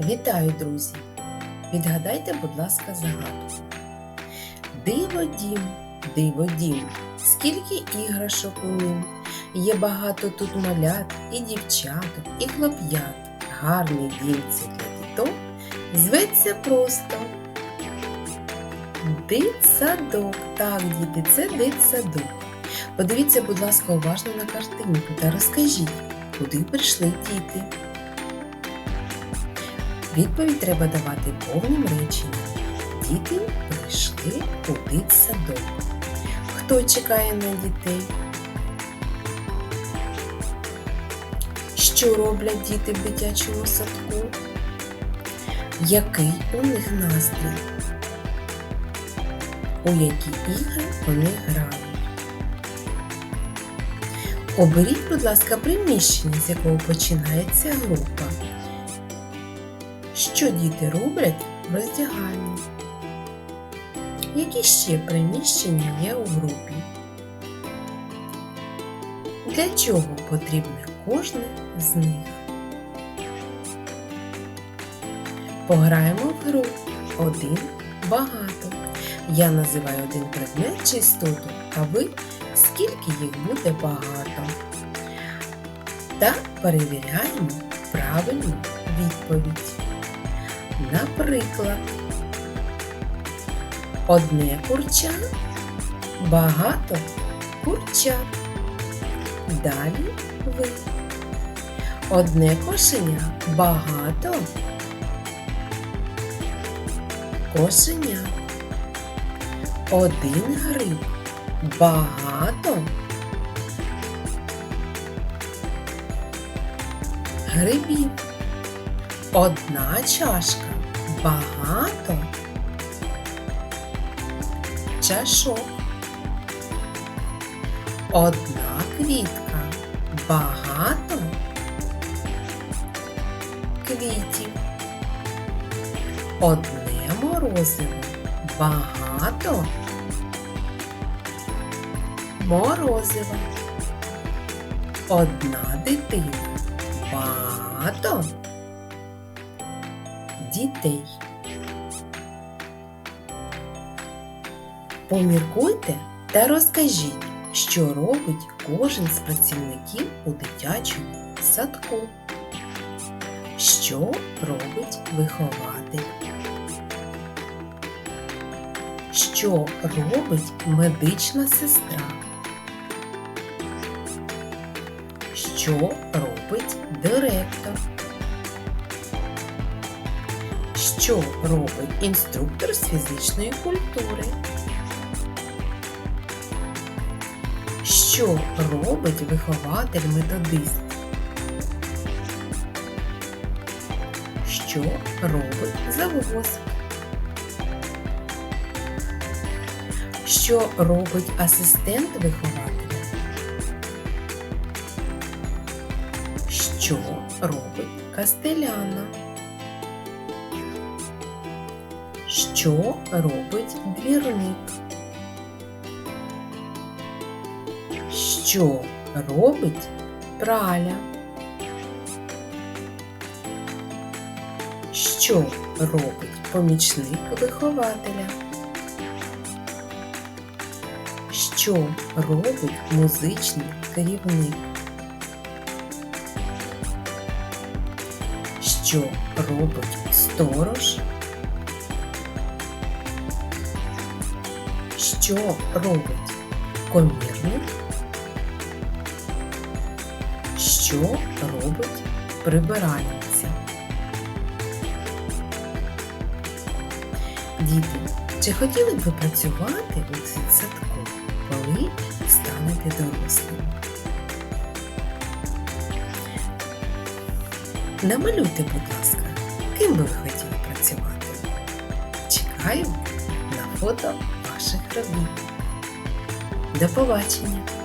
Вітаю, друзі! Відгадайте, будь ласка, загадку. Диво дім, диво дім, скільки іграшок у нім. Є багато тут малят і дівчаток, і хлоп'ят. Гарний дім це для діток. Зветься просто. Дитсадок. Так, діти, це дитсадок. Подивіться, будь ласка, уважно на картинку та розкажіть, куди прийшли діти. Відповідь треба давати повним реченням. Діти прийшли у дитсадок. Хто чекає на дітей? Що роблять діти в дитячому садку? Який у них настрій? У які ігри вони грають? Оберіть, будь ласка, приміщення, з якого починається група. Що діти роблять в роздягальні? Які ще приміщення є у групі? Для чого потрібне кожне з них? Пограємо в гру один багато. Я називаю один предмет чи істоту, а ви скільки їх буде багато. Та перевіряємо правильну відповідь. Наприклад, одне курча, багато курчат. Далі ви. Одне кошеня, багато кошеня. Один гриб, багато грибів. Одна чашка, багато. Чашок. Одна квітка, багато. Квітів. Одне морозиво, багато. Морозива. Одна дитина, багато дітей. Поміркуйте та розкажіть, що робить кожен з працівників у дитячому садку. Що робить вихователь? Що робить медична сестра? Що робить директор? Що робить інструктор з фізичної культури? Що робить вихователь-методист? Що робить завгосп? Що робить асистент вихователя? Що робить кастеляна? Що робить двірник? Що робить праля? Що робить помічник вихователя? Що робить музичний керівник? Що робить сторож? Що робить комірник? Що робить прибиральниця? Діти, чи хотіли б ви працювати у садку, коли станете дорослими? Намалюйте, будь ласка, ким би ви хотіли працювати. Чекаю на фото ваших родин. До побачення!